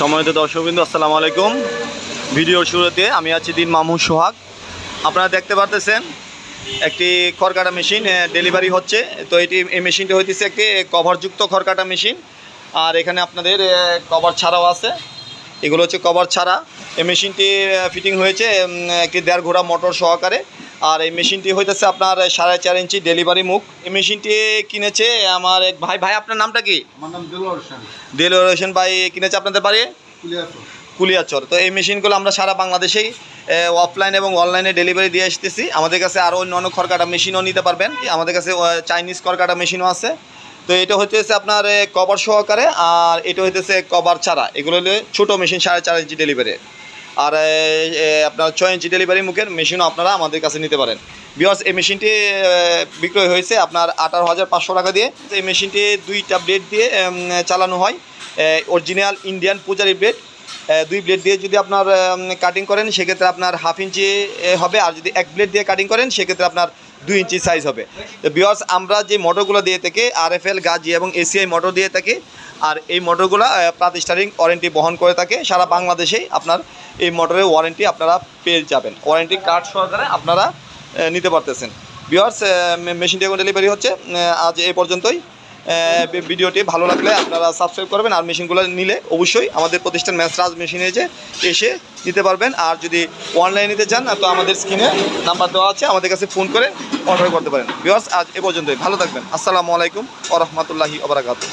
সম্মানিত দর্শকবৃন্দ, আসসালামু আলাইকুম। ভিডিওর শুরুতে আমি আছি দিন মামুন সোহাগ। আপনারা দেখতে পারতেছেন, একটি খড়কাটা মেশিন ডেলিভারি হচ্ছে। তো এটি, এই মেশিনটি হইতেছে একটি কভারযুক্ত খড়কাটা মেশিন। আর এখানে আপনাদের কভার ছাড়াও আছে। এগুলো হচ্ছে কভার ছাড়া। এই মেশিনটি ফিটিং হয়েছে একটি দেড় ঘোড়া মোটর সহকারে। আর এই মেশিনটি হইতেছে আপনার সাড়ে চার ইঞ্চি ডেলিভারি মুখ। এই মেশিনটি কিনেছে আমার এক ভাই। ভাই আপনার নামটা কি? আমার নাম দেলোয়ার হোসেন। দেলোয়ার হোসেন ভাই কিনেছে আপনাদের বাড়ি? কুলিয়াচর। তো এই মেশিনগুলো আমরা সারা বাংলাদেশেই অফলাইন এবং অনলাইনে ডেলিভারি দিয়ে আসতেছি। আমাদের কাছে আরও অন্য অন্য খড়কাটা মেশিনও নিতে পারবেন। আমাদের কাছে চাইনিজ খড়কাটা মেশিনও আছে। তো এটা হইতেছে আপনার কভার সহকারে আর এটা হইতেছে কভার ছাড়া। এগুলো হলো ছোটো মেশিন সাড়ে চার ইঞ্চি ডেলিভারি আর আপনার ছয় ইঞ্চি ডেলিভারি মুখের মেশিনও আপনারা আমাদের কাছে নিতে পারেন। বিকজ এই মেশিনটি বিক্রয় হয়েছে আপনার আঠারো হাজার পাঁচশো টাকা দিয়ে। এই মেশিনটি দুইটা ব্লেড দিয়ে চালানো হয়। অরিজিনাল ইন্ডিয়ান পূজারি ব্লেড দুই ব্লেড দিয়ে যদি আপনার কাটিং করেন, সেক্ষেত্রে আপনার হাফ ইঞ্চি হবে। আর যদি এক ব্লেড দিয়ে কাটিং করেন, সেক্ষেত্রে আপনার দুই ইঞ্চি সাইজ হবে। তো বিয়ার্স আমরা যে মোটরগুলো দিয়ে থাকি আর এফ এল গাজি এবং এসিআই মোটর দিয়ে থাকি, আর এই মোটরগুলো প্রাতিষ্ঠানিক ওয়ারেন্টি বহন করে থাকে, সারা বাংলাদেশেই আপনার এই মোটরের ওয়ারেন্টি আপনারা পেয়ে যাবেন। ওয়ারেন্টি কার্ড সহকারে আপনারা নিতে পারতেছেন। বিয়ার্স মেশিনটি এখন ডেলিভারি হচ্ছে আজ এই পর্যন্তই। ভিডিওটি ভালো লাগলে আপনারা সাবস্ক্রাইব করবেন আর মেশিনগুলো নিলে অবশ্যই আমাদের প্রতিষ্ঠান ম্যাসরাজ মেশিনে যে এসে নিতে পারবেন। আর যদি অনলাইনে নিতে চান, তো আমাদের স্ক্রিনে নাম্বার দেওয়া আছে। আমাদের কাছে ফোন করে অর্ডার করতে পারেন। বিওয়ার্স আজ এ পর্যন্তই। ভালো থাকবেন। আসসালামু আলাইকুম ও ওবরাকাতু